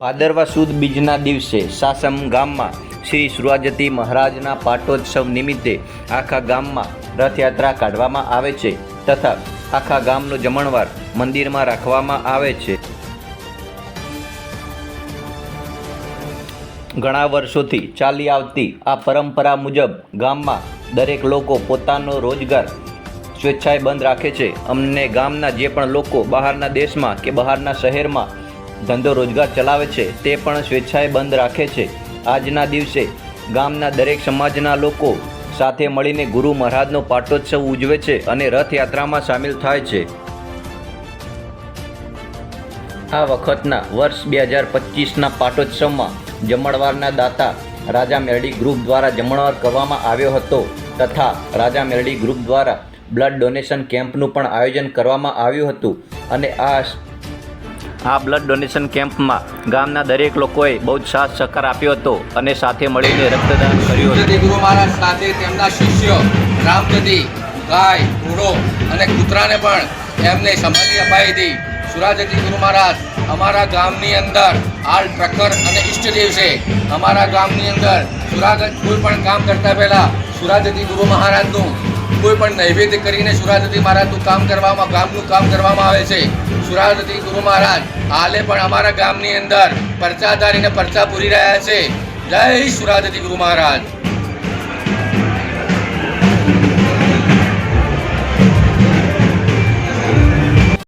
ભાદરવા સુદ બીજના દિવસે સાસમ ગામમાં શ્રી સુરાજતી મહારાજના પાટોત્સવ નિમિત્તે આખા ગામમાં રથયાત્રા કાઢવામાં આવે છે તથા આખા ગામનો જમણવાર મંદિરમાં રાખવામાં આવે છે. ઘણા વર્ષોથી ચાલી આવતી આ પરંપરા મુજબ ગામમાં દરેક લોકો પોતાનો રોજગાર સ્વેચ્છાએ બંધ રાખે છે. અમને ગામના જે પણ લોકો બહારના દેશમાં કે બહારના શહેરમાં ધંધો રોજગાર ચલાવે છે, તે પણ સ્વેચ્છાએ બંધ રાખે છે. આજના દિવસે ગામના દરેક સમાજના લોકો સાથે મળીને ગુરુ મહારાજનો પાટોત્સવ ઉજવે છે અને રથયાત્રામાં સામેલ થાય છે. આ વખતના વર્ષ બે હજાર પચીસના પાટોત્સવમાં જમણવારના દાતા રાજા મેરડી ગ્રુપ દ્વારા જમણવાર કરવામાં આવ્યો હતો તથા રાજા મેરડી ગ્રુપ દ્વારા બ્લડ ડોનેશન કેમ્પનું પણ આયોજન કરવામાં આવ્યું હતું અને આ આ બ્લડ ડોનેશન કેમ્પમાં ગામના દરેક લોકોએ બહુ જ સાથ સહકાર આપ્યો હતો અને સાથે મળીને રક્તદાન કર્યું હતું. ગુરુ મહારાજ સાથે તેમના શિષ્યો રામજતી ગાય, ઘોડો અને કૂતરાને પણ એમને સમાધિ અપાઈ હતી. સુરાજતી ગુરુ મહારાજ, અમારા ગામની અંદર હાલ ટ્રકર અને ઈષ્ટદેવ છે અમારા ગામની અંદર સુરાગત કોઈ પણ કામ કરતા પહેલાં સુરાજતી ગુરુ મહારાજનું કોઈ પણ નૈવેદ્ય કરીને સુરાજતી મહારાજનું કામ કરવામાં, ગામનું કામ કરવામાં આવે છે. સુરાજતી ગુરુ મહારાજ, હાલે પણ અમારા ગામની અંદર પરચાધારીને પરચા પૂરી રહ્યા છે. જય સુરાજતી ગુરુ મહારાજ.